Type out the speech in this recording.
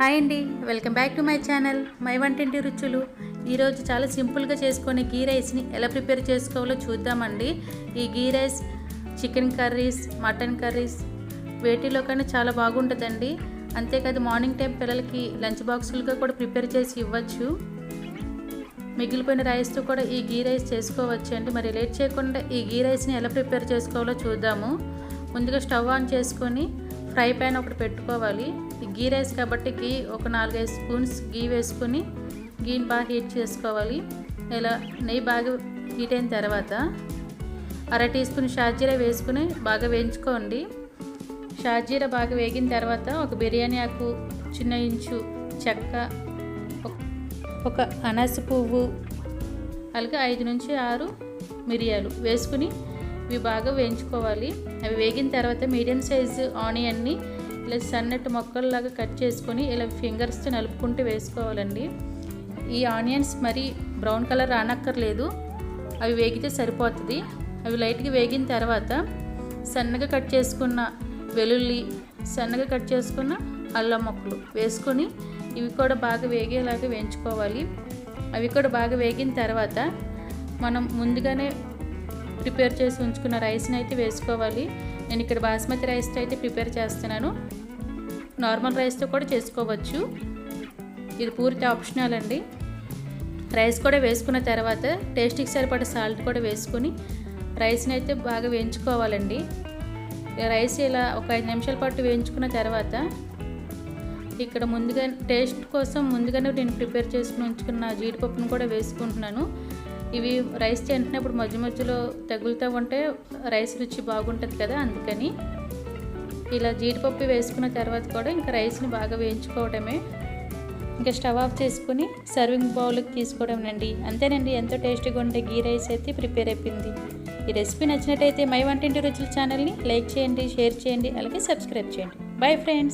Hi అండి. Welcome back to my channel. My వంటింటి రుచులు. ఈరోజు చాలా సింపుల్గా చేసుకునే గీ రైస్ని ఎలా ప్రిపేర్ చేసుకోవాలో చూద్దామండి. ఈ ghee rice chicken curries mutton curries వేటిలో కన్నా చాలా బాగుంటుందండి. అంతేకాదు మార్నింగ్ టైం పిల్లలకి లంచ్ బాక్సులుగా కూడా ప్రిపేర్ చేసి ఇవ్వచ్చు. మిగిలిపోయిన రైస్తో కూడా ఈ గీ రైస్ చేసుకోవచ్చు అండి. మరి లేట్ చేయకుండా ఈ గీ రైస్ని ఎలా ప్రిపేర్ చేసుకోవాలో చూద్దాము. ముందుగా స్టవ్ ఆన్ చేసుకొని ఫ్రై ప్యాన్ ఒకటి పెట్టుకోవాలి. గీ రైస్ కాబట్టి గీ ఒక నాలుగైదు స్పూన్స్ గీ వేసుకొని గీని బాగా హీట్ చేసుకోవాలి. ఇలా నెయ్యి బాగా హీట్ అయిన తర్వాత అర టీ స్పూన్ షాజీరా వేసుకుని బాగా వేయించుకోండి. షాజీరా బాగా వేగిన తర్వాత ఒక బిర్యానీ ఆకు చిన్న ఇంచు చెక్క ఒక- ఒక పువ్వు అలాగే ఐదు నుంచి ఆరు మిరియాలు వేసుకుని ఇవి బాగా వేయించుకోవాలి. అవి వేగిన తర్వాత మీడియం సైజు ఆనియన్ని ఇలా సన్నటి మొక్కల్లాగా కట్ చేసుకొని ఇలా ఫింగర్స్తో నలుపుకుంటూ వేసుకోవాలండి. ఈ ఆనియన్స్ మరి బ్రౌన్ కలర్ రానక్కర్లేదు. అవి వేగితే సరిపోతుంది. అవి లైట్గా వేగిన తర్వాత సన్నగా కట్ చేసుకున్న వెల్లుల్లి సన్నగా కట్ చేసుకున్న అల్లం మొక్కలు వేసుకొని ఇవి కూడా బాగా వేగేలాగా వేయించుకోవాలి. అవి కూడా బాగా వేగిన తర్వాత మనం ముందుగానే ప్రిపేర్ చేసి ఉంచుకున్న రైస్ని అయితే వేసుకోవాలి. నేను ఇక్కడ బాస్మతి రైస్తో అయితే ప్రిపేర్ చేస్తున్నాను. నార్మల్ రైస్తో కూడా చేసుకోవచ్చు. ఇది పూర్తి ఆప్షనల్ అండి. రైస్ కూడా వేసుకున్న తర్వాత టేస్ట్కి సరిపడ సాల్ట్ కూడా వేసుకొని రైస్ని అయితే బాగా వేయించుకోవాలండి. రైస్ ఇలా ఒక ఐదు నిమిషాల పాటు వేయించుకున్న తర్వాత ఇక్కడ ముందుగా టేస్ట్ కోసం ముందుగానే నేను ప్రిపేర్ చేసుకుని ఉంచుకున్న జీడిపప్పును కూడా వేసుకుంటున్నాను. ఇవి రైస్ తింటున్నప్పుడు మధ్య మధ్యలో తగులుతూ ఉంటే రైస్ రుచి బాగుంటుంది కదా అందుకని ఇలా జీడిపప్పు వేసుకున్న తర్వాత కూడా ఇంకా రైస్ని బాగా వేయించుకోవడమే. ఇంకా స్టవ్ ఆఫ్ చేసుకుని సర్వింగ్ బౌల్కి తీసుకోవడం అండి. అంతేనండి ఎంతో టేస్టీగా ఉండే గీ రైస్ అయితే ప్రిపేర్ అయిపోయింది. ఈ రెసిపీ నచ్చినట్టయితే మై వంటింటి రుచుల ఛానల్ని లైక్ చేయండి షేర్ చేయండి అలాగే సబ్స్క్రైబ్ చేయండి. Bye friends!